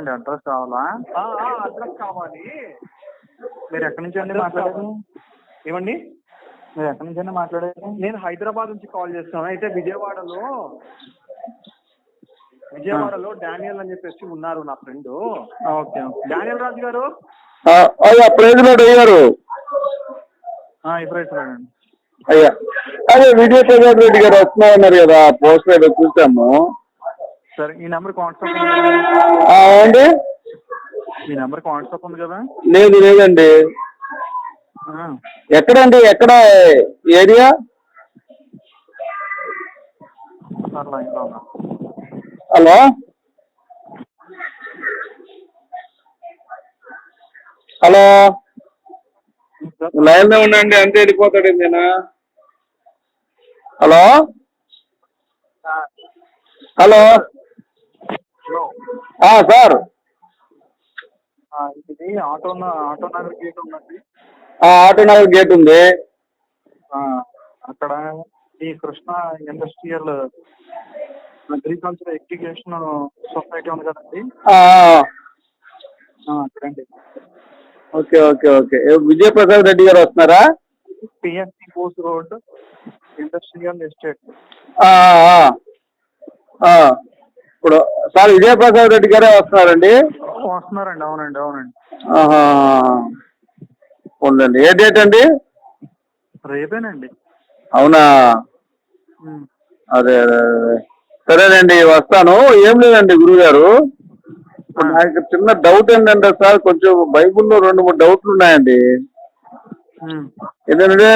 చెప్పండి అడ్రస్ కావాలా? ఆ, ఆ, అడ్రస్ కావాలి. మీరు ఎక్కడి నుంచి అండి మాట్లాడేది. ఏమండి? మీరు ఎక్కడి నుంచి అండి మాట్లాడేది? నేను హైదరాబాద్ నుంచి కాల్ చేస్తున్నాను. అయితే విజయవాడలో విజయవాడలో డానియల్ అని చెప్పేసి ఉన్నారు నా friend. Okay okay. Daniel Raju గారు? ఆ, అయ్యా ప్రెసిడెంట్ అయ్యారు. ఇప్పుడు రండి. అయ్యా. అదే విజయ ప్రసాద్ రెడ్డి గారు వస్తున్నారన్నారు కదా పోస్టర్ ఏదో చూసాము. సరే ఈ నెంబర్ వాట్సాప్ ఏమండి ఈ నెంబర్ వాట్సాప్ ఉంది కదా? లేదు లేదండి. ఎక్కడండి? ఎక్కడ? ఏరియా? హలో? హలో? లైన్లో ఉండండి అంతే వెళ్ళిపోతాడు నేను హలో? హలో? సార్. ఇది ఆటో ఆటో నగర్ గేట్ ఉందండి. ఆటో నగర్ గేట్ ఉంది. ఆ, అక్కడ ఈ Krishna industrial agriculture education society ఉంది కదండి. అక్కడండి. Okay okay okay. Vijayaprasad Reddy గారు వస్తున్నారా? PNC Bose road industrial estate. ఆ, ఆ, ఆ. ఇప్పుడు సార్ విజయప్రసాద్ రెడ్డి గారే వస్తున్నారండి? వస్తున్నారండి అవునండి అవునండి. ఉండండి. ఏ డేట్ అండి? రేపేనండి. అవునా. అదే అదే సరేనండి వస్తాను. ఏం లేదండి గురుగారు. ఇప్పుడు నాకు చిన్న డౌట్ ఏంటంటే సార్ కొంచెం బైబిల్లో రెండు మూడు డౌట్లు ఉన్నాయండి. ఏంటంటే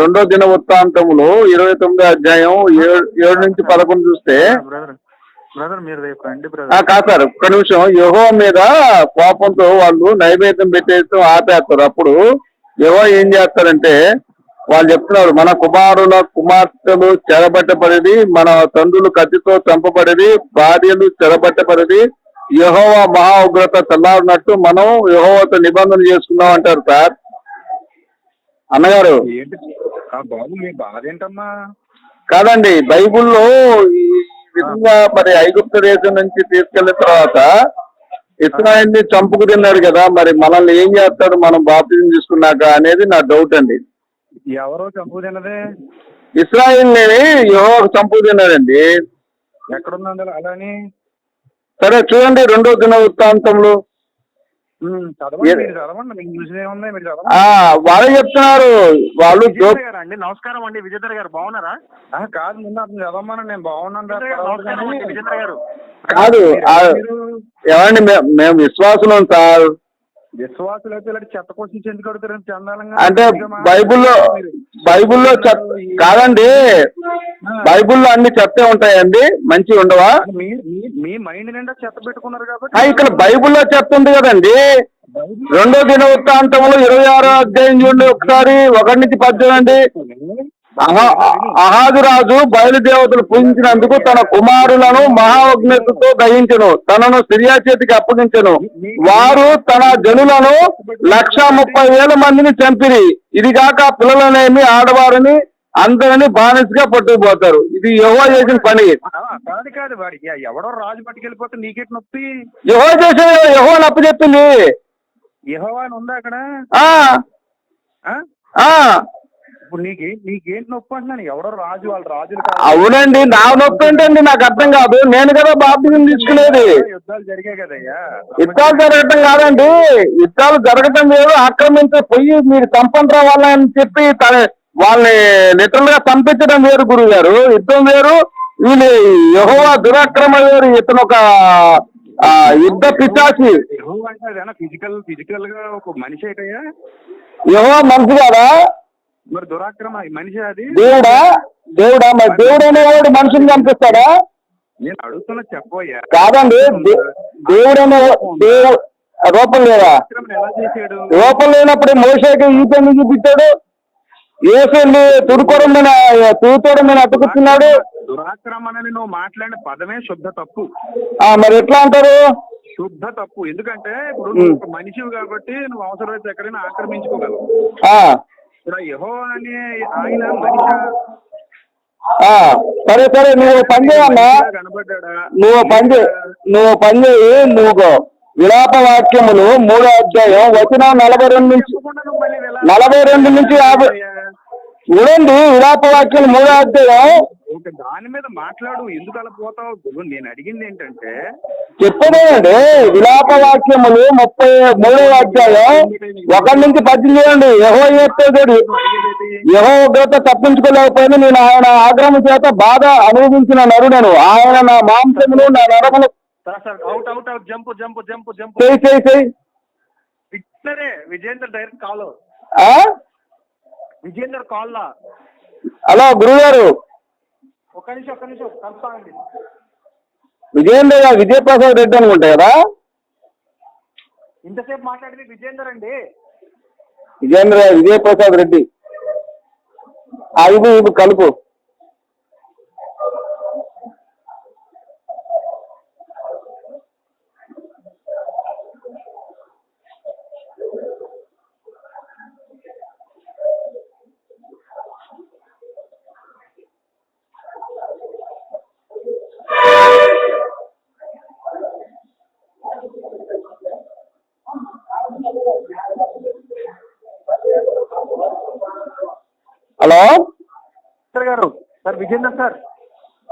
రెండో దిన వృత్తాంతములు ఇరవై తొమ్మిదో అధ్యాయం ఏడు ఏడు నుంచి పదకొండు చూస్తే బ్రదర్ బ్రదర్ మీరు రేపు రండి ఆ, బ్రదర్ కాదు సార్ ఒక్క నిమిషం. యహో మీద కోపంతో వాళ్ళు నైవేద్యం పెట్టేస్తాం ఆపేస్తారు. అప్పుడు యహో ఏం చేస్తారంటే వాళ్ళు చెప్తున్నారు మన కుమారుల కుమార్తెలు చెరబట్టబడేది మన తండ్రులు కత్తితో చంపబడేది భార్యలు చెరబట్టబడేది యహోవ మహా ఉగ్రత చల్లారినట్టు మనం యహోవతో నిబంధన చేసుకున్నాం అంటారు సార్. అన్నగారు. ఏంటి? ఆ బాబు మీ బాధ ఏంటమ్మా? కాదండి బైబిల్లో ఈ విధంగా మరి ఐగుప్తు దేశం నుంచి తీసుకెళ్ళిన తర్వాత ఇస్రాయల్ని చంపుకు తిన్నాడు కదా మరి మనల్ని ఏం చేస్తాడు? మనం బాప్తిజం తీసుకున్నాక అనేది నా డౌట్ అండి. ఎవరో చంపు తిన్నదే? ఇస్రాయిల్ని యెహోవా చంపుకు తిన్నాడండి. ఎక్కడుందండి అలాని సరే చూడండి రెండో దిన వృత్తాంతంలో వాళ్ళు చెప్తున్నారు వాళ్ళు అండి నమస్కారం అండి విజేంద్ర గారు బాగున్నారా? కాదు ముందు అతను చదవమని నేను బాగున్నాను విజేంద్ర గారు కాదు ఏమండి మే- మేము విశ్వాసులం సార్. విశ్వాసులు అయితే ఇలాంటి చెత్త క్వశ్చన్స్ ఎందుకు అడుగుతారు చందాలంగా అంటే బైబిల్లో. బైబిల్లో చెప్ కాదండి. బైబిల్లో అన్ని చెప్తే ఉంటాయండి. మంచి ఉండవా? మీ మైండ్ నిండా చెత్త పెట్టుకున్నారు కాబట్టి ఇక్కడ బైబిల్లో చెప్తుంది కదండి. రెండో దిన వృత్తాంతంలో ఇరవై ఆరో అధ్యాయం చూడండి ఒకసారి ఒకటి నుంచి పద్దెనండి అహా అహాజు రాజు బయలుదేవతలు పూజించినందుకు తన కుమారులను మహాఅగ్నితో దహించను. తనను సిరియా చేతికి అప్పగించను. వారు తన జనులను లక్ష ముప్పై వేల మందిని చంపిరి. ఇది కాక పిల్లలనేమి ఆడవారిని అందరిని బానిసగా పట్టుకుపోతారు. ఇది యహో చేసిన పని. కాదు కాదు ఎవడో రాజు పట్టుకెళ్ళిపోతే నీకేటి నొప్పి? యహో చేసే యహో అప్పు చెప్పింది. యెహోవా అని ఉందా అక్కడ? ఇప్పుడు నీకే నీకేంటి నొప్పి అంటున్నాను? ఎవడో రాజు వాళ్ళ రాజులు. అవునండి నా నొప్పి ఏంటండి నాకు అర్థం కాదు. నేను కదా బాప్తిజం తీసుకునేది. యుద్ధాలు జరిగాయి కదయ్యా. యుద్ధాలు జరగటం కాదండి. యుద్ధాలు జరగటం లేదు. ఆక్రమించే పొయ్యి మీరు చంపండి రావాలని చెప్పి వాళ్ళని లిటరల్గా పంపించడం వేరు గురువు గారు యుద్ధం వేరు. వీళ్ళు యహోవా దురాక్రమ వేరు. ఇతను ఒక యుద్ధ పిశాచి. ఫిజికల్ ఫిజికల్గా ఒక మనిషి ఏంటయ్యా యహోవా మనిషి కాదా? మరి దురాక్రమ మనిషి అది? దేవుడా? దేవుడా? మరి దేవుడు అనేవాడు మనిషిని చంపిస్తాడా? నేను అడుగుతున్నా చెప్పయ్యా కాదండి దేవుడు అనే దేవుడు రూపం లేదా? రూపం లేనప్పుడు మోసేకి ఈత ఎందుకు చూపించాడు. ఏసెళ్ళి తుడుకోవడం మీద తూతోవడం మీద అట్టుకుతున్నాడు దురాక్రమణని నువ్వు మాట్లాడిన పదమే శుద్ధ తప్పు. ఆ, మరి ఎట్లా అంటారు? శుద్ధ తప్పు. ఎందుకంటే ఇప్పుడు మనిషివి కాబట్టి నువ్వు అవసరమైతే ఎక్కడైనా ఆక్రమించుకోగలవు. ఆ, ఇప్పుడు యహో అనే ఆయన మనిషి? ఆ, సరే సరే నువ్వు పని చేయన్నా కనబడ్డా నువ్వు పని నువ్వు పని చేయి నువ్వు విలాప వాక్యములు మూడో అధ్యాయం వచనం నలభై రెండు నుంచి. నలభై రెండు నుంచి యాభై చూడండి విలాప వాక్యం మూడో అధ్యాయం ఓకే దాని మీద మాట్లాడు ఎందుకు అలా పోతావు? నేను అడిగింది ఏంటంటే చెప్పదేనండి విలాప వాక్యములు ముప్పై మూడో అధ్యాయం ఒకటి నుంచి పద్యం చేయండి యహో చెప్పేది? యహో ఉగ్రత తప్పించుకోలేకపోయినా నేను ఆయన ఆగ్రహం చేత బాధ అనుభవించిన నరుడను. ఆయన నా మాంసములు నా నరములు out out out jump jump jump jump చేయి చేయి చేయి. సరే విజేందర్ డైరెక్ట్ కాల్ ఆ? విజేందర్ కాల్ హలో గురుగారు. ఒక్క నిమిషం ఒక్క నిమిషం. కలుస్తానండి విజయేంద్ర గారు విజయప్రసాద్ రెడ్డి అనుకుంటా కదా? ఇంతసేపు మాట్లాడింది విజేందర్ అండి? విజయేంద్ర విజయప్రసాద్ రెడ్డి. ఐదు ఇవి కలుపు. హలో సార్ గారు సార్ విజేందర్ సార్.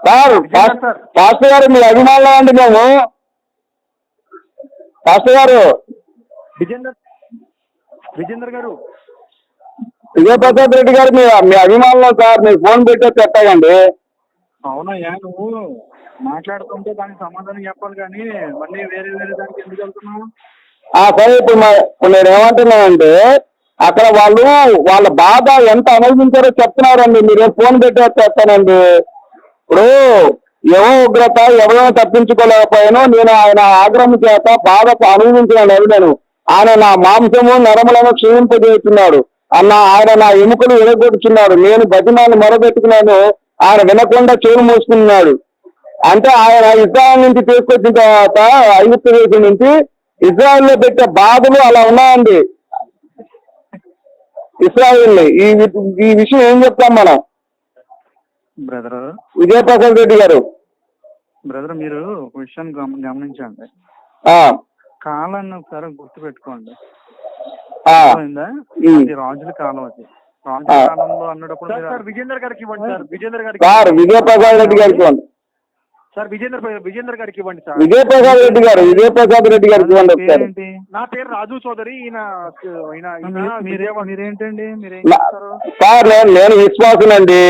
సార్ పాస్- సార్. పాస్టర్ గారు మీ అభిమానులు అండి మేము. పాస్టర్ గారు. విజేందర్ విజేందర్ గారు. విజయప్రసాద్ రెడ్డి గారు మీ మీ అభిమానులు సార్ మీకు ఫోన్ పెట్టి చెప్పాయండి అవునయ్యా నువ్వు మాట్లాడుతుంటే దానికి సమాధానం చెప్పాలి కానీ మళ్ళీ వేరే వేరే దానికి ఎందుకు వెళ్తున్నావు? సరే ఇప్పుడు నేను ఏమంటున్నానంటే అక్కడ వాళ్ళు వాళ్ళ బాధ ఎంత అనుభవించారో చెప్తున్నారండి. మీరు ఫోన్ పెట్టి చెప్తానండి ఇప్పుడు ఏవో ఉగ్రత ఎవరో తప్పించుకోలేకపోయాను నేను ఆయన ఆగ్రహం చేత బాధకు అనుభవించినాను నేను. ఆయన నా మాంసము నరములను క్షీణింపజేస్తున్నాడు. అన్న ఆయన నా ఎముకలు విడగొట్టుచున్నాడు నేను బతిమాలను మొరబెట్టుకున్నాను. ఆయన వినకుండా చెవులు మూసుకున్నాడు. అంటే ఆయన ఇజ్రాయల్ నుంచి తీసుకొచ్చిన తర్వాత ఐగుప్త దేశం నుంచి ఇజ్రాయెల్లో పెట్టే బాధలు అలా ఉన్నాయండి. ఇస్రాయిల్ ఈ ఈ విషయం ఏం చెప్తాం మనం? బ్రదర్. విజయప్రసాద్ రెడ్డి గారు. బ్రదర్ మీరు ఒక విషయాన్ని గమ- గమనించండి. ఆ, కాలాన్ని ఒకసారి గుర్తు పెట్టుకోండి రాజుల కాలం అది. రాజుల. కాలంలో అన్నప్పుడు సార్ విజేందర్ గారికి ఇవ్వండి సార్. విజేందర్ గారికి సార్ విజయప్రసాద్ రెడ్డి గారికి ఇవ్వండి. సార్ విజేందర్ విజేందర్ గారికి ఇవ్వండి సార్. విజయప్రసాద్ రెడ్డి గారు విజయప్రసాద్ రెడ్డి గారికి ఇవ్వండి ఒకసారి. పేరేంటి నా పేరు రాజు చౌదరి ఈయన ఈయన మీరే మీరేంటండి? మీరేం నా- సార్ నేను నేను విశ్వాసనండి.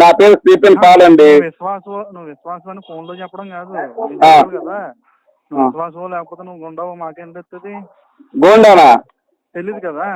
నా పేరు స్టీఫెన్ పాల్ అండి నువ్వు విశ్వాసం నువ్వు విశ్వాసం అని ఫోన్లో చెప్పడం కాదు. ఆ. కదా. నువ్వు విశ్వాసం లేకపోతే నువ్వు ఉండవు మాకేం తెలుస్తుంది? గోండానా? తెలియదు కదా.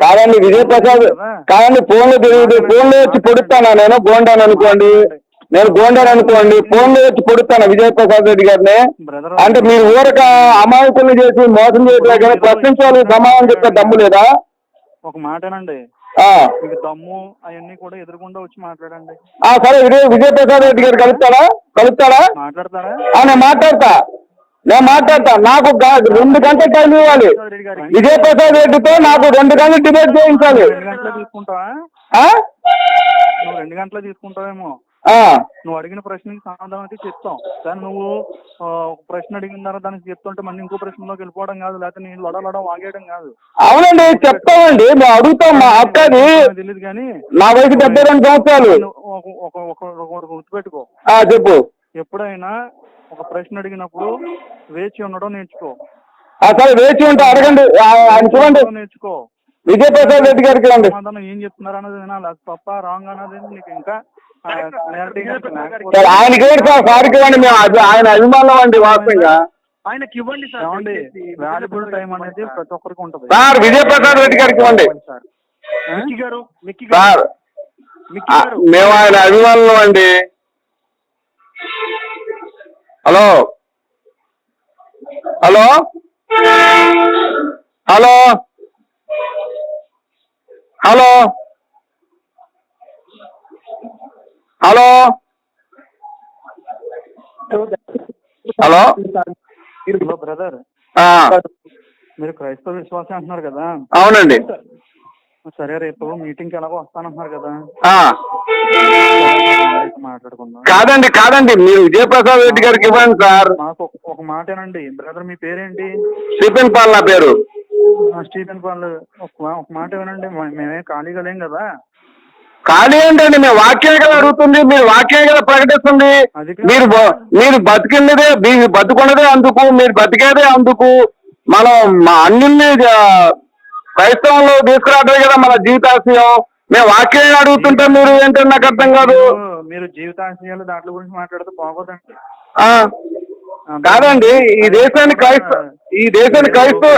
కాదండి విజయప్రసాద్ కాదండి ఫోన్లో తెలియదు ఫోన్లో వచ్చి పొడుస్తానా నేను? గోండాను అనుకోండి. నేను గోండాను అనుకోండి ఫోన్లో వచ్చి పొడుస్తాను విజయప్రసాద్ రెడ్డి గారిని. అంటే మీరు ఊరక అమాయకులు చేసి మోసం చేయట్లేదు కానీ ప్రశ్నించాలి సమాధానం చెప్పే దమ్ము లేదా? ఒక మాటేనండి. ఆ, మీకు దమ్ము అవన్నీ కూడా ఎదురుకుండా వచ్చి మాట్లాడండి. ఆ, సరే విజయ్ విజయప్రసాద్ రెడ్డి గారు కలుస్తాడా? కలుస్తాడా? మాట్లాడతారా? నేను మాట్లాడతా. నేను మాట్లాడతా. నాకు రెండు గంటల టైం ఇవ్వాలి. విజయప్రసాద్ రెడ్డితో నాకు రెండు గంటలు డిబేట్ చేయించాలి. రెండు గంటలు తీసుకుంటావా? రెండు గంటలు తీసుకుంటావేమో. నువ్వు అడిగిన ప్రశ్నకి సమాధానం అయితే చెప్తాం. కానీ నువ్వు ఒక ప్రశ్న అడిగిన తర్వాత దానికి చెప్తుంటే మళ్ళీ ఇంకో ప్రశ్నలోకి వెళ్ళిపోవడం కాదు లేకపోతే నేను లొడ లొడ వాగేయడం కాదు. అవునండి చెప్తామండి. మేము అడుగుతాం మా అక్కది తెలియదు కానీ నా వయసు డెబ్బై రెండు సంవత్సరాలు. ఒక ఒక గుర్తుపెట్టుకో. చెప్పు. ఎప్పుడైనా ఒక ప్రశ్న అడిగినప్పుడు వేచి ఉండడం నేర్చుకో. సరే వేచి ఉంటా అడగండి. చూడండి. నేర్చుకో. విజయప్రసాద్ రెడ్డి గారికి సమాధానం ఏం చెప్తున్నారు అన్నది వినాలి. అది తప్ప రాంగ్ అన్నది నీకు ఇంకా సరే ఆయనకి ఇవ్వండి సార్ సార్కి ఇవ్వండి మేము ఆయన అభిమానులం అండి వాస్తవంగా. ఆయనకి ఇవ్వండి సార్ టైం అనేది ప్రతి ఒక్కరికి ఉంటుంది. సార్ విజయప్రసాద్ రెడ్డి గారికి ఇవ్వండి. సార్ మిక్కీ గారు మిక్కీ సార్ గారు. మేము ఆయన అభిమానులం అండి. Hello? Hello? Hello? Hello? Hello? Hello? Hello brother. మీరు క్రైస్తవ విశ్వాసం అంటున్నారు కదా? అవునండి. సరే రేపు మీటింగ్కి ఎలాగో వస్తానంటున్నారు కదా? మాట్లాడుకుందాం కాదండి కాదండి మీరు విజయప్రసాద్ రెడ్డి గారికి ఇవ్వండి సార్. మాకు ఒక- మాటేనండి బ్రదర్ మీ పేరేంటి? స్టీఫెన్ పాల్ నా పేరు. స్టీఫెన్ పాల్ ఒక మాట వినండి మ- మేమే ఖాళీగా లేం కదా? ఖాళీ ఏంటండి మేము వాక్యం కదా అడుగుతుంది మీరు వాక్యం కదా ప్రకటిస్తుంది. మీరు మీరు బతికినదే మీరు బతుకున్నదే అందుకు మీరు బతికేదే అందుకు. మనం ఆ, క్రైస్తవంలో తీసుకురావడమే కదా మన జీవితాశయం. మేము వాక్యం అడుగుతుంటే మీరు ఏంటంటే నాకు అర్థం కాదు. మీరు- జీవితాశయాలు దాంట్లో గురించి మాట్లాడితే బాగోదండి. కాదండి ఈ దేశాన్ని క్రైస్త ఈ దేశాన్ని క్రైస్తవ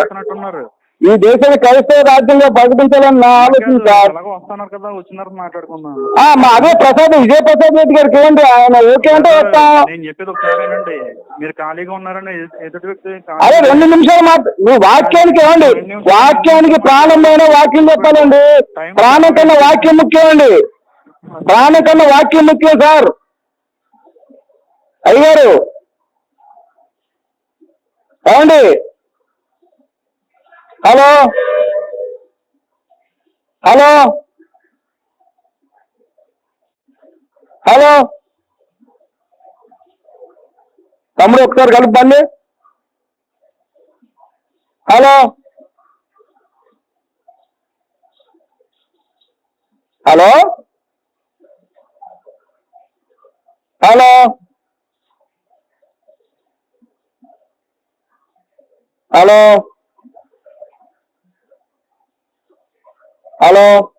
ఈ దేశాన్ని క్రైస్తవ రాజ్యంగా ప్రకటించాలని నా ఆలోచన సార్. వస్తున్నారు కదా వచ్చినారు మాట్లాడుకుందాం. ఆ, మా అదే ప్రసాద్ విజయ ప్రసాద్ రెడ్డి గారికి ఇవ్వండి ఆయన ఓకే అంటే వస్తాం. నేను చెప్పేది ఒకసారి మీరు ఖాళీగా ఉన్నారని ఎదు- ఎదుటి వ్యక్తి ఖాళీ- అదే రెండు నిమిషాలు మాత్ర నువ్వు వాక్యానికి ఇవ్వండి వాక్యానికి ప్రాణమైన వాక్యం చెప్పాలండి. ప్రాణం కన్నా వాక్యం ముఖ్యం అండి. ప్రాణం కన్నా వాక్యం ముఖ్యం సార్. అయ్యారు ఏమండి? హలో? హలో? హలో? తమ్ముడు ఒకసారి కలుపుబండి hello? Hello? Hello? Hello? Hello